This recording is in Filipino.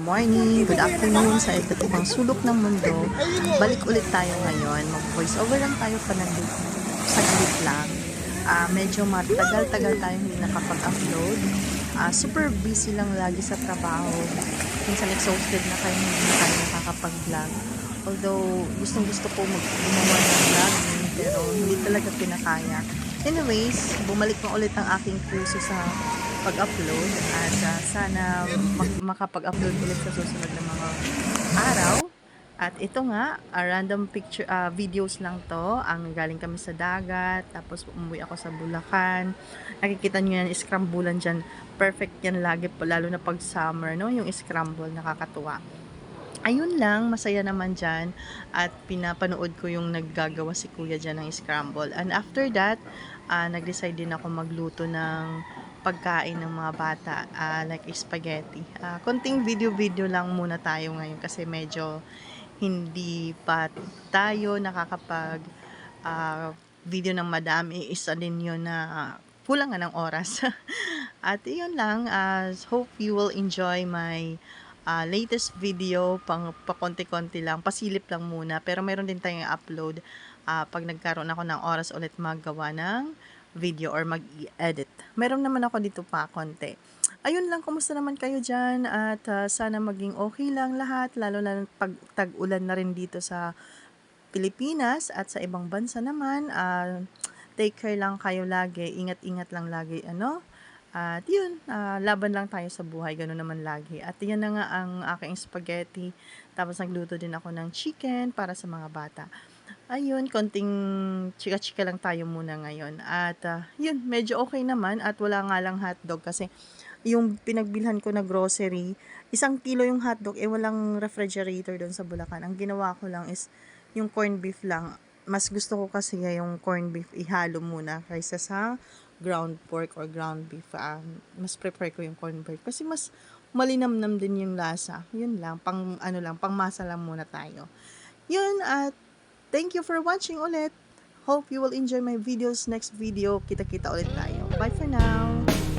morning, good afternoon sa iba't ibang sulok ng mundo. Balik ulit tayo ngayon. Mag-voice over lang tayo pa ng saglit lang. Ah, medyo matagal-tagal tayo hindi nakapag-upload. Ah, super busy lang lagi sa trabaho. Minsan exhausted na kayo hindi na tayo nakakapag-vlog. Although, gustong gusto ko mag gumawa ng vlog, pero hindi talaga pinakaya. Anyways, bumalik na ulit ang aking puso sa pag-upload at ah, sana makapag-upload ulit sa susunod na mga araw. At ito nga, ah, random picture ah, videos lang to. Ang galing kami sa dagat, tapos umuwi ako sa Bulacan. Nakikita niyo yan, scrambulan dyan. Perfect yan lagi, lalo na pag summer, no? Yung scramble, nakakatuwa. Ayun lang, masaya naman dyan. At pinapanood ko yung naggagawa si kuya dyan ng scramble. And after that, ah, nag-decide din ako magluto ng pagkain ng mga bata, ah, like spaghetti. Ah, konting video-video lang muna tayo ngayon kasi medyo hindi pa tayo nakakapag ah, video ng madami. Isa din yun na kulang nga ng oras. At yun lang, ah, hope you will enjoy my ah, latest video pang pakonti-konti lang, pasilip lang muna. Pero meron din tayong upload ah, pag nagkaroon ako ng oras ulit maggawa ng video or mag-edit. Meron naman ako dito pa konti. Ayun lang, kumusta naman kayo dyan? At ah, sana maging okay lang lahat, lalo na pag tag-ulan na rin dito sa Pilipinas at sa ibang bansa naman. Ah, take care lang kayo lagi, ingat-ingat lang lagi, ano? At yun, ah, laban lang tayo sa buhay, gano'n naman lagi. At yan na nga ang aking spaghetti. Tapos nagluto din ako ng chicken para sa mga bata. Ayun, konting chika-chika lang tayo muna ngayon. At ah, yun, medyo okay naman at wala nga lang hotdog kasi yung pinagbilhan ko na grocery, isang kilo yung hotdog, eh walang refrigerator doon sa Bulacan. Ang ginawa ko lang is yung corned beef lang. Mas gusto ko kasi yung corned beef ihalo muna kaysa sa ground pork or ground beef. Um, mas prefer ko yung corned beef kasi mas malinamnam din yung lasa. Yun lang, pang ano lang, pang masa lang muna tayo. Yun at thank you for watching ulit. Hope you will enjoy my videos next video. Kita-kita ulit tayo. Bye for now.